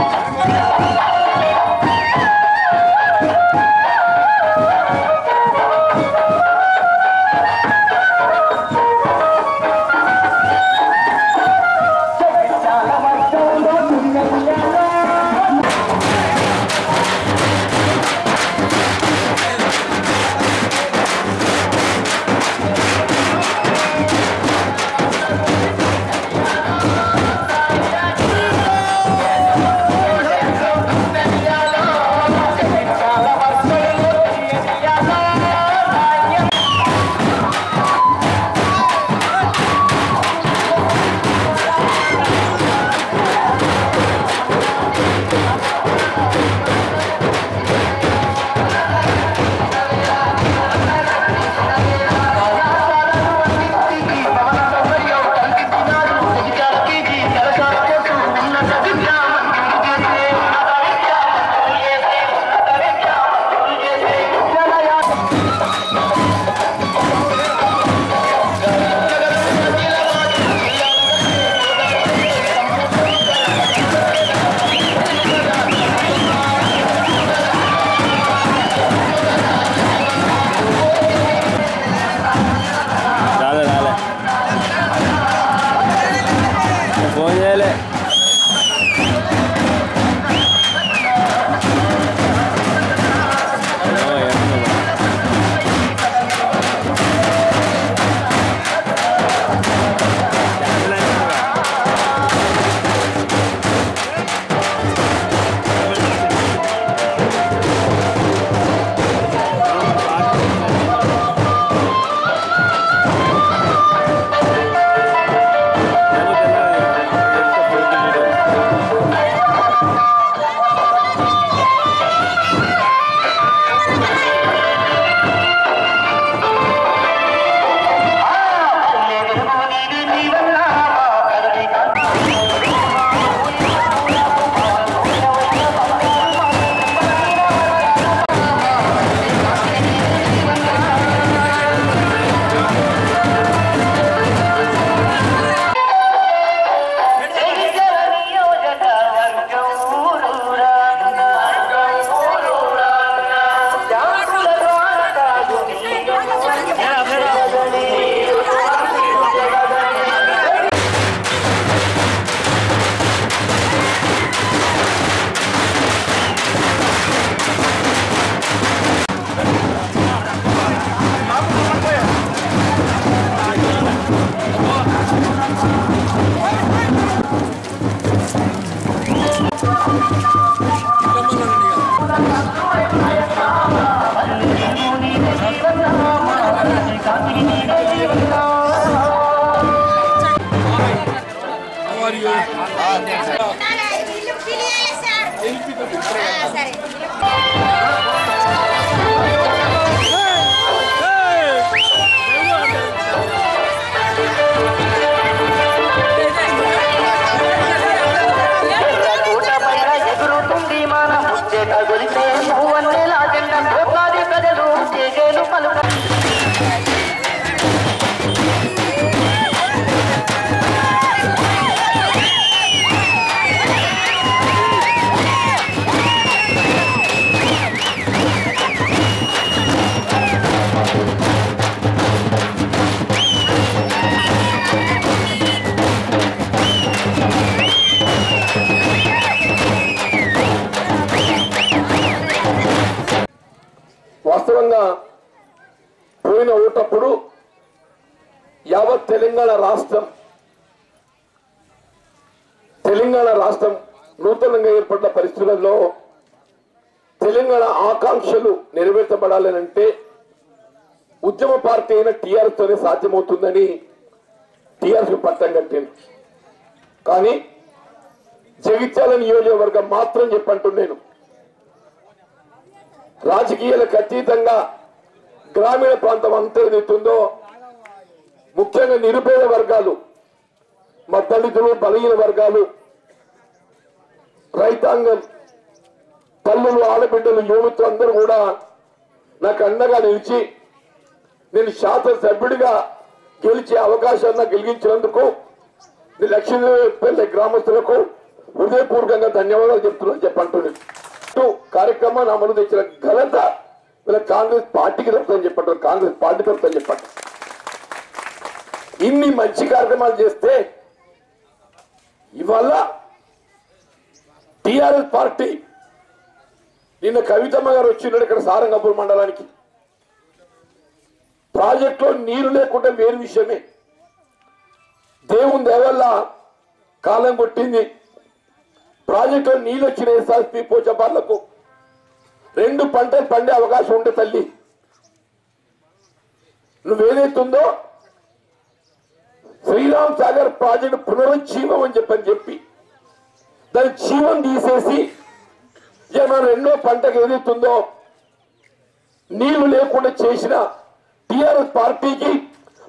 Thank you. ఇల్లు పిలియాలి sir ఆ, సరే తెలంగాణ రాష్ట్రం తెలంగాణ రాష్ట్రం నూతనంగా ఏర్పడిన పరిస్థితులలో తెలంగాణ ఆకాంక్షలు నెరవేర్చబడాలనంటే ఉద్యమ పార్టీ అయిన టీఆర్ఎస్ తోనే సాధ్యమవుతుందని టీఆర్ఎస్ పట్టం కట్టింది. కానీ జగిత్యాల నియోజకవర్గం మాత్రం చెప్పంటున్నాను నేను. రాజకీయాలకు అతీతంగా గ్రామీణ ప్రాంతం అంతా ఎదుగుతుందో ముఖ్యంగా నిరుపేద వర్గాలు మా బలహీన వర్గాలు రైతాంగం తల్లులు ఆడబిడ్డలు యువతులు అందరూ కూడా నాకు అండగా నిలిచి నేను శాసనసభ్యుడిగా గెలిచే అవకాశాన్ని నాకు కలిగించినందుకు లక్ష్మీపల్లి గ్రామస్తులకు హృదయపూర్వకంగా ధన్యవాదాలు చెప్తున్నాను చెప్పంటున్నాను. కార్యక్రమాన్ని అమలు తెచ్చిన ఘనత వీళ్ళ కాంగ్రెస్ పార్టీకి దొరుకుతుందని చెప్పంటారు కాంగ్రెస్ పార్టీ దొరుకుతుందని చెప్పండి ఇన్ని మంచి కార్యక్రమాలు చేస్తే ఇవాళ టిఆర్ఎస్ పార్టీ నిన్న కవితమ్మ గారు వచ్చినాడు ఇక్కడ సారంగపూర్ మండలానికి. ప్రాజెక్టులో నీరు లేకుండా వేరు విషయమే. దేవుని దేవల్ల కాలం కొట్టింది. ప్రాజెక్టులో నీళ్ళు వచ్చిన ఎస్ఆర్పి పోచపార్లకు. రెండు పంటలు పండే అవకాశం ఉండే తల్లి. నువ్వేదైతుందో శ్రీరామ్ సాగర్ ప్రాజెక్టు పునరుజ్జీవం అని చెప్పని చెప్పి దాని జీవం తీసేసి ఇక మన రెండో పంటకు ఏదైతుందో నీళ్ళు లేకుండా చేసిన టిఆర్ఎస్ పార్టీకి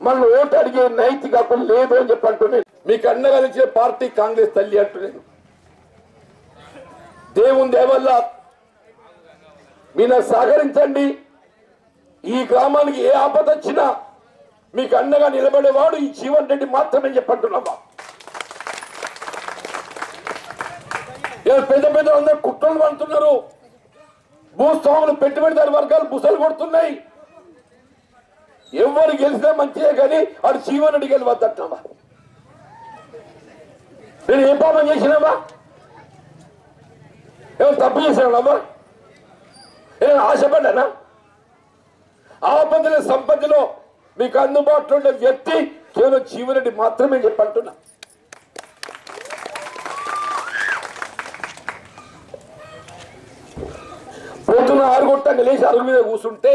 మనం ఓటు అడిగే నైతిక లేదు అని చెప్పి అంటున్నాను మీకు అండగా నిలిచే పార్టీ కాంగ్రెస్ తల్లి అంటున్నాను దేవుని దేవల్ల మీరు సహకరించండి. ఈ గ్రామానికి ఏ ఆపద వచ్చినా మీకు అండగా నిలబడేవాడు ఈ జీవన్ రెడ్డి మాత్రమే చెప్పంటున్నామా పెద్ద పెద్ద అందరూ కుట్రలు పడుతున్నారు. భూస్వాములు పెట్టుబడిదారు వర్గాలు బుసలు కొడుతున్నాయి. ఎవరు గెలిచినా మంచిదే కానీ వాడు జీవన్ రెడ్డి గెలవద్దన్నావా నేను ఏ పాపం చేసినామా ఏమో తప్పు చేసినామా నేను ఆశపడ్డానా? ఆపదల సంపదలో మీకు అందుబాటులో ఉండే వ్యక్తి కేవలం జీవరెడ్డి మాత్రమే చెప్పంటున్నా. పొద్దున ఆరు కొట్టంగా లేచి అరుగు మీద కూర్చుంటే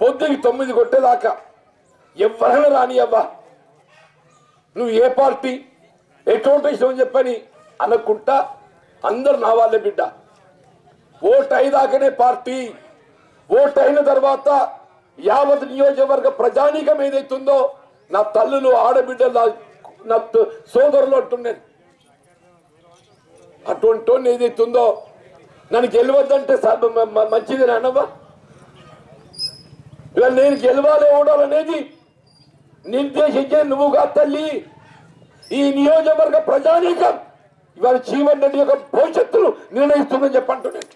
పొద్దుకి తొమ్మిది కొట్టేదాకా ఎవరైనా రాని అవ్వా. నువ్వు ఏ పార్టీ ఎటువంటి ఇష్టం అని చెప్పని అనుకుంటా అందరు నా వాళ్ళే బిడ్డ. ఓటు అయిదాకనే పార్టీ ఓటు అయిన తర్వాత యావత్ నియోజకవర్గ ప్రజానీకం ఏదైతుందో నా తల్లులు ఆడబిడ్డలు నా- సోదరులు అంటున్నాను అటువంటి ఏదైతుందో నన్ను గెలవద్దంటే మంచిది అనవా ఇలా నేను గెలవాలి ఓడాలనేది నిర్దేశించే నువ్వుగా తల్లి. ఈ నియోజకవర్గ ప్రజానీకం ఇవాళ జీవన్ రెడ్డి యొక్క భవిష్యత్తును నిర్ణయిస్తుందని చెప్పంటున్నాను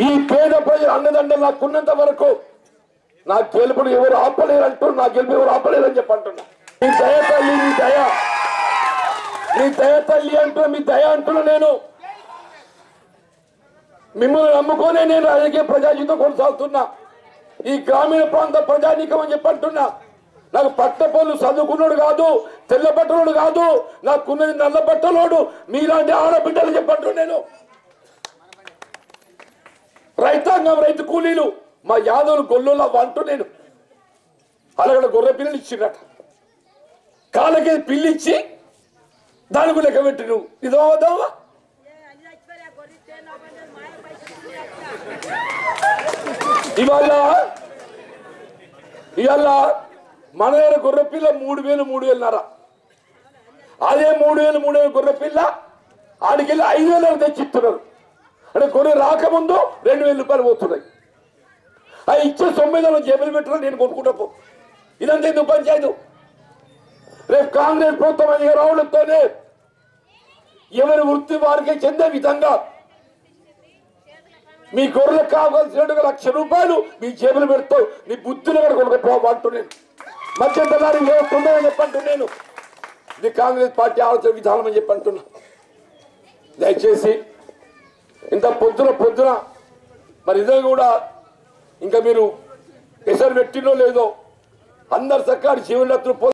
ఈ పేద అన్నదండలు నాకున్నంత వరకు నా గెలుపును ఎవరు ఆపలేరు అంటూ నా గెలుపు ఎవరు ఆపలేరు అని చెప్పంటున్నా మీ దయ తల్లి మీ దయ. మీ దయ తల్లి అంటున్నా మీ దయ అంటున్నా నేను. మిమ్మల్ని నమ్ముకోనే నేను రాజకీయ ప్రజాజీవితం కొనసాగుతున్నా. ఈ గ్రామీణ ప్రాంత ప్రజానీకం అని చెప్పంటున్నా నాకు పట్ట పనులు చదువుకున్నాడు కాదు తెల్ల బట్టలోడు కాదు నాకున్నది నల్ల బట్టలోడు మీలాంటి ఆడబిడ్డలు చెప్పంటు నేను. రైతాంగం రైతు కూలీలు మా యాదవులు గొల్లులా అంటూ నేను అలాగే గొర్రె పిల్లలు ఇచ్చినట్ట కాళ్ళకి పిల్లిచ్చి దానికి లెక్క పెట్టి నువ్వు ఇదోవదావా ఇవాళ ఇవాళ మన దగ్గర గొర్రె పిల్ల మూడు వేలు మూడు వేలున్నర. అదే మూడు వేలు మూడు వేలు గొర్రె పిల్ల ఆడికెళ్ళి ఐదు వేలు తెచ్చిస్తున్నారు. అంటే కొని రాకముందు రెండు వేల రూపాయలు పోతున్నాయి. ఆ ఇచ్చే తొమ్మిది జేబులు పెట్టడం నేను కొనుక్కుంటా పో. ఇదంతా ఎందుకు పనిచేయదు రేపు కాంగ్రెస్ ప్రభుత్వం అధికారం రావడంతోనే ఎవరి వృత్తి వారికి చెందే విధంగా మీ గొర్రెలకు కావాల్సిన లక్ష రూపాయలు మీ జేబులు పెడతావు. నీ బుద్ధులు కూడా కొనుక్కోపో అంటూ నేను. మధ్యంతరాలు వేస్తుందని చెప్పంటూ నేను. ఇది కాంగ్రెస్ పార్టీ ఆలోచన విధానం అని చెప్పంటున్నా. దయచేసి ఇంత పొద్దున పొద్దున మరి ఇదే కూడా ఇంకా మీరు ఎసరు పెట్టినో లేదో అందరు సర్కారు జీవనత్తులు